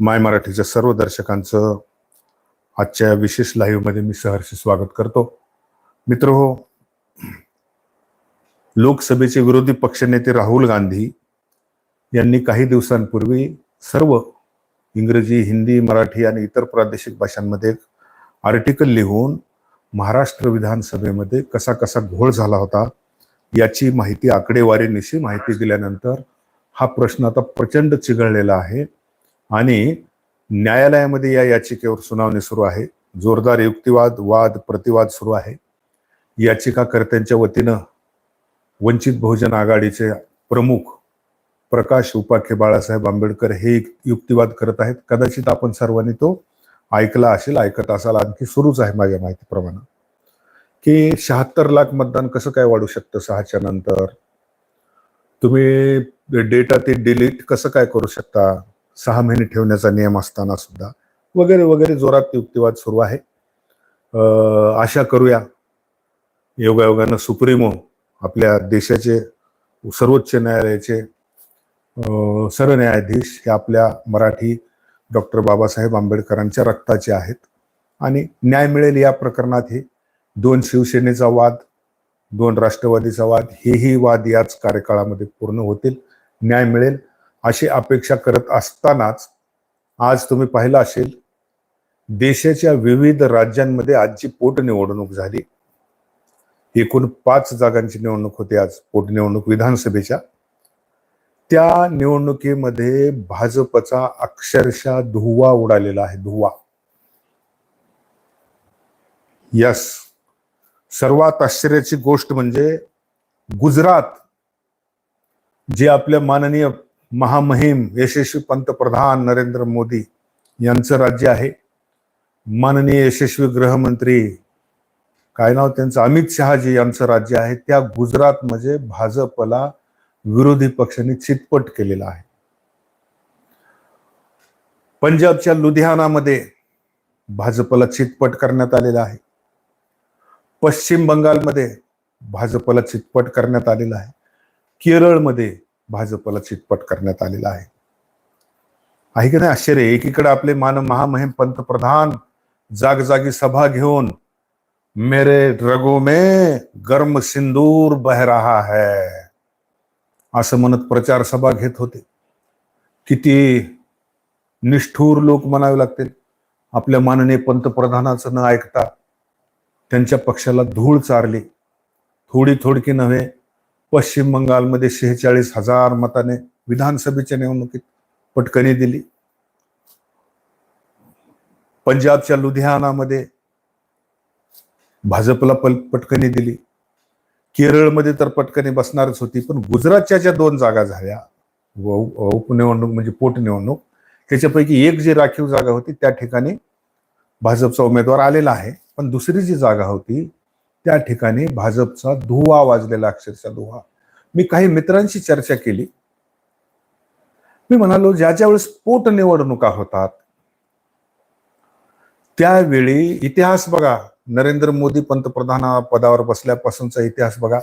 माय मराठीच्या सर्व दर्शकांचं आजच्या विशेष लाईव्हमध्ये मी सहर्ष स्वागत करतो. मित्र हो लोकसभेचे विरोधी पक्षनेते राहुल गांधी यांनी काही दिवसांपूर्वी सर्व इंग्रजी हिंदी मराठी आणि इतर प्रादेशिक भाषांमध्ये आर्टिकल लिहून महाराष्ट्र विधानसभेमध्ये कसा कसा घोळ झाला होता याची माहिती आकडेवारीनिशी माहिती दिल्यानंतर हा प्रश्न आता प्रचंड चिघळलेला आहे. आणि न्यायालयामध्ये या याचिकेवर सुनावणी सुरू आहे. जोरदार युक्तिवाद वाद प्रतिवाद सुरू आहे. याचिकाकर्त्यांच्या वतीनं वंचित बहुजन आघाडीचे प्रमुख प्रकाश उपाखे बाळासाहेब आंबेडकर हे युक्तिवाद करत आहेत. कदाचित आपण सर्वांनी तो ऐकला असेल ऐकत असाल. आणखी सुरूच आहे माझ्या माहितीप्रमाणे. की शहात्तर लाख मतदान कसं काय वाढू शकतं सहाच्या नंतर? तुम्ही डेटा ते डिलीट कसं काय करू शकता? सहा महिने ठेवण्याचा नियम असताना सुद्धा वगैरे वगैरे जोरात युक्तिवाद सुरू आहे. आशा करूया योगायोगानं सुप्रीमो आपल्या देशाचे सर्वोच्च न्यायालयाचे सरन्यायाधीश हे आपल्या मराठी डॉक्टर बाबासाहेब आंबेडकरांच्या रक्ताचे आहेत. आणि न्याय मिळेल या प्रकरणात हे दोन शिवसेनेचा वाद दोन राष्ट्रवादीचा वाद हेही वाद याच कार्यकाळामध्ये पूर्ण होतील. न्याय मिळेल. अशी अपेक्षा करत असतानाच आज तुम्ही पाहिलं असेल देशाच्या विविध राज्यांमध्ये आजची पोटनिवडणूक झाली. एकूण पाच जागांची निवडणूक होती आज पोटनिवडणूक विधानसभेच्या. त्या निवडणुकीमध्ये भाजपचा अक्षरशः धुव्वा उडालेला आहे धुव्वा यस सर्वात आश्चर्याची गोष्ट म्हणजे गुजरात जे आपल्या माननीय महामहिम यशस्वी पंतप्रधान नरेंद्र मोदी यांचं राज्य आहे. माननीय यशस्वी गृहमंत्री काय नाव त्यांचं? अमित शहाजी यांचं राज्य आहे. त्या गुजरातमध्ये भाजपला विरोधी पक्षांनी चितपट केलेला आहे. पंजाबच्या लुधियानामध्ये भाजपला चितपट करण्यात आलेला आहे. पश्चिम बंगालमध्ये भाजपला चितपट करण्यात आलेला आहे. केरळमध्ये भाजपला चितपट करण्यात आलेला आहे. आहे की नाही आश्चर्य? एकीकडे आपले मान महामहिम पंतप्रधान जागजागी सभा घेऊन मेरे रगो में गर्म सिंदूर बह रहा है. असं म्हणत प्रचार सभा घेत होते. किती निष्ठूर लोक म्हणावे लागतील. आपल्या माननीय पंतप्रधानाचं न ऐकता त्यांच्या पक्षाला धूळ चारली. थोडी थोडकी नव्हे पश्चिम बंगालमध्ये शेहेचाळीस हजार मताने विधानसभेच्या निवडणुकीत पटकनी दिली. पंजाबच्या लुधियानामध्ये भाजपला पल पटकनी दिली. केरळमध्ये तर पटकनी बसणारच होती पण गुजरातच्या ज्या दोन जागा झाल्या उपनिवडणूक म्हणजे पोटनिवडणूक त्याच्यापैकी एक जी राखीव जागा होती त्या ठिकाणी भाजपचा उमेदवार आलेला आहे. पण दुसरी जी जागा होती त्या ठिकाणी भाजपचा धुवा वाजलेला अक्षरशः धुवा. मी काही मित्रांशी चर्चा केली. मी म्हणालो ज्या ज्या वेळेस पोटनिवडणुका होतात त्यावेळी इतिहास बघा. नरेंद्र मोदी पंतप्रधान पदावर बसल्यापासूनचा इतिहास बघा.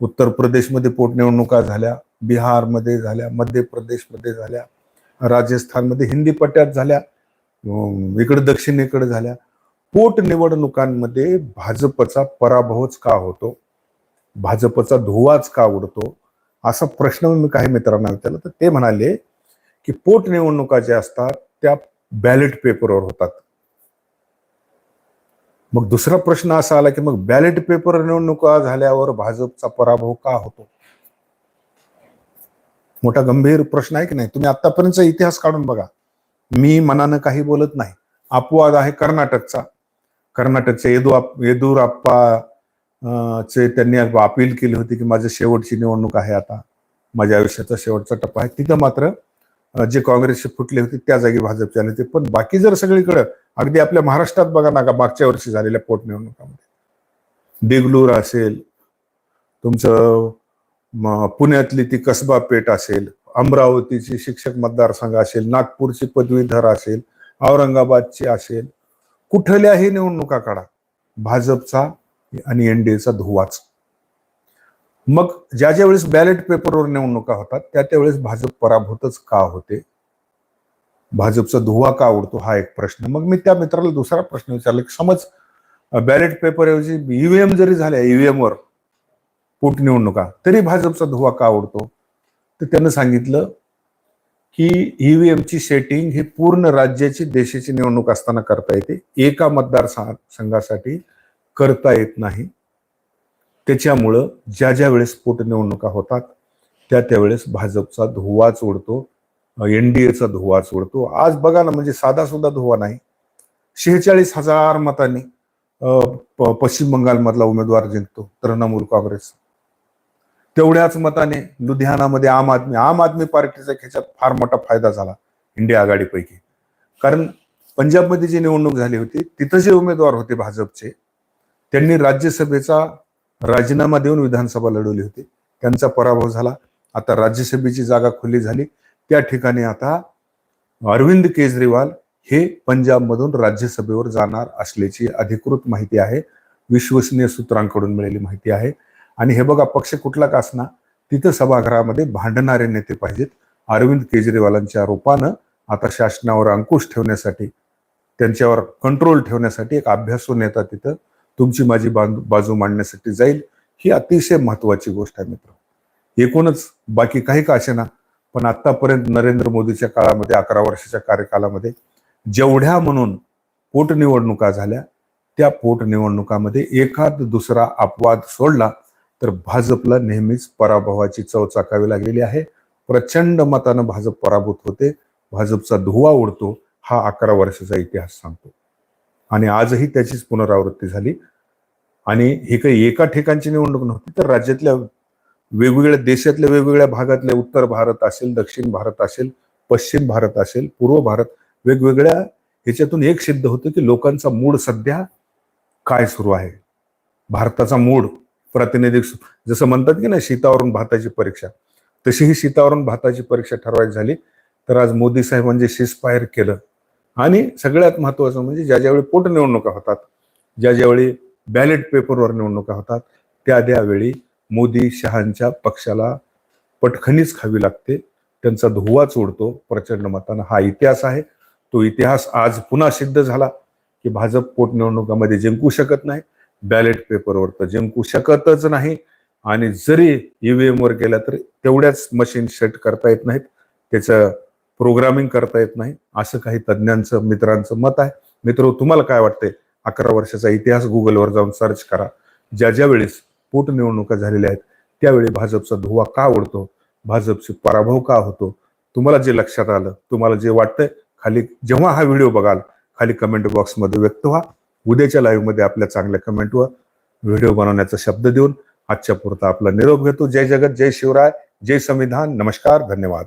उत्तर प्रदेशमध्ये पोटनिवडणुका झाल्या बिहारमध्ये झाल्या मध्य प्रदेशमध्ये झाल्या राजस्थानमध्ये हिंदी पट्ट्यात झाल्या इकडे दक्षिणेकडे झाल्या. पोटनिवडणुकांमध्ये भाजपचा पराभवच का होतो? भाजपचा धुवाच का उडतो? असा प्रश्न मी काही मित्रांना विचारला. तर ते म्हणाले की पोटनिवडणुका ज्या असतात त्या बॅलेट पेपरवर होतात. मग दुसरा प्रश्न असा आला की मग बॅलेट पेपर निवडणुका झाल्यावर भाजपचा पराभव का होतो? मोठा गंभीर प्रश्न आहे की नाही? तुम्ही आतापर्यंतचा इतिहास काढून बघा. मी मनानं काही बोलत नाही. अपवाद आहे कर्नाटकचा. कर्नाटकचे येदू येदूरप्पा अं, चे त्यांनी अपील केली होती की माझी शेवटची निवडणूक आहे आता. माझ्या आयुष्याचा शेवटचा टप्पा आहे. तिथं मात्र जे काँग्रेसचे फुटले होते त्या जागी भाजपचे आले होते पण. बाकी जर सगळीकडे अगदी आपल्या महाराष्ट्रात बघा ना का मागच्या वर्षी झालेल्या पोटनिवडणुकामध्ये. देगलूर असेल तुमचं पुण्यातली ती कसबा पेठ असेल अमरावतीची शिक्षक मतदारसंघ असेल नागपूरची पदवीधर असेल औरंगाबादची असेल कुठल्याही निवडणुका काढा. भाजपचा आणि एनडीएचा धुवाच. मग ज्या ज्या वेळेस बॅलेट पेपरवर निवडणुका होतात त्या त्यावेळेस भाजप पराभूतच का होते? भाजपचा धुवा का उडतो? हा एक प्रश्न. मग मी त्या मित्राला दुसरा प्रश्न विचारला की समज बॅलेट पेपर ऐवजी ईव्हीएम जरी झाल्या ईव्हीएम वर पोटनिवडणुका तरी भाजपचा धुवा का उडतो? तर त्यानं सांगितलं की ईव्हीएम ची सेटिंग ही पूर्ण राज्याची देशाची निवडणूक असताना करता येते. एका मतदार संघासाठी करता येत नाही. त्याच्यामुळं ज्या ज्या वेळेस पोटनिवडणुका होतात त्या त्यावेळेस भाजपचा धुवाच उडतो एनडीएचा धुवा सोडतो आज बघा ना म्हणजे साधा सुद्धा धुवा नाही. शेहेचाळीस हजार मतांनी प- पश्चिम बंगालमधला उमेदवार जिंकतो तृणमूल काँग्रेस तेवढ्याच मताने लुधियानामध्ये आम आदमी आम आदमी पार्टीचा ह्याच्यात फार मोठा फायदा झाला इंडिया आघाडीपैकी. कारण पंजाबमध्ये जी निवडणूक झाली होती तिथं जे उमेदवार होते भाजपचे त्यांनी राज्यसभेचा राजीनामा देऊन विधानसभा लढवली होती. त्यांचा पराभव झाला. आता राज्यसभेची जागा खुली झाली. त्या ठिकाणी आता अरविंद केजरीवाल हे पंजाबमधून राज्यसभेवर जाणार असल्याची अधिकृत माहिती आहे. विश्वसनीय सूत्रांकडून मिळालेली माहिती आहे. आणि हे बघा पक्ष कुठला का असना तिथं सभागृहामध्ये भांडणारे नेते पाहिजेत. अरविंद केजरीवालांच्या रूपानं आता शासनावर अंकुश ठेवण्यासाठी त्यांच्यावर कंट्रोल ठेवण्यासाठी एक अभ्यासू नेता तिथं तुमची माझी बाजू मांडण्यासाठी जाईल ही अतिशय महत्वाची गोष्ट आहे मित्र. एकूणच बाकी काही का असेना? पण आतापर्यंत नरेंद्र मोदीच्या काळामध्ये अकरा वर्षाच्या कार्यकालामध्ये जेवढ्या म्हणून पोटनिवडणुका झाल्या त्या पोटनिवडणुकामध्ये एखाद दुसरा अपवाद सोडला तर भाजपला नेहमीच पराभवाची चव चाकावी लागलेली आहे. प्रचंड मतानं भाजप पराभूत होते. भाजपचा धुवा उडतो हा अकरा वर्षाचा इतिहास सांगतो. आणि आजही त्याचीच पुनरावृत्ती झाली. आणि ही काही एका ठिकाणची निवडणूक नव्हती तर राज्यातल्या वेगवेगळ्या देशातल्या वेगवेगळ्या भागातल्या उत्तर भारत असेल दक्षिण भारत असेल पश्चिम भारत असेल पूर्व भारत वेगवेगळ्या ह्याच्यातून एक सिद्ध होतं की लोकांचा मूड सध्या काय सुरू आहे? भारताचा मूड प्रातिनिधिक जसं म्हणतात की ना शीतावरून भाताची परीक्षा. तशी ही शीतावरून भाताची परीक्षा ठरवायची झाली तर आज मोदी साहेबांनी शिस्पायर म्हणजे केलं. आणि सगळ्यात महत्वाचं म्हणजे ज्या ज्यावेळी पोटनिवडणुका होतात ज्या ज्यावेळी बॅलेट पेपरवर निवडणुका होतात त्या त्यावेळी मोदी शहांच्या पक्षाला पटखनीच खावी लागते त्यांचा धुवाच उडतो प्रचंड मतानं. हा इतिहास आहे. तो इतिहास आज पुन्हा सिद्ध झाला की भाजप पोटनिवडणुकामध्ये जिंकू शकत नाही. बॅलेट पेपरवर तर जिंकू शकतच नाही. आणि जरी ईव्हीएम वर गेला तर तेवढ्याच मशीन सेट करता येत नाहीत. त्याचं प्रोग्रामिंग करता येत नाही. असं काही तज्ज्ञांचं मित्रांचं मत आहे. मित्र तुम्हाला काय वाटते अकरा वर्षाचा इतिहास गुगलवर जाऊन सर्च करा. ज्या ज्या वेळेस पोटनिवडणुका झालेल्या आहेत त्यावेळी भाजपचा धुवा का उडतो भाजपचे पराभव का होतो? तुम्हाला जे लक्षात आलं तुम्हाला जे वाटतंय खाली जेव्हा हा व्हिडिओ बघाल खाली कमेंट बॉक्समध्ये व्यक्त व्हा. उद्याच्या लाईव्हमध्ये आपल्या चांगल्या कमेंटवर व्हिडिओ बनवण्याचा शब्द देऊन आजच्या पुरता आपला निरोप घेतो. जय जगत जय शिवराय जय संविधान. नमस्कार धन्यवाद.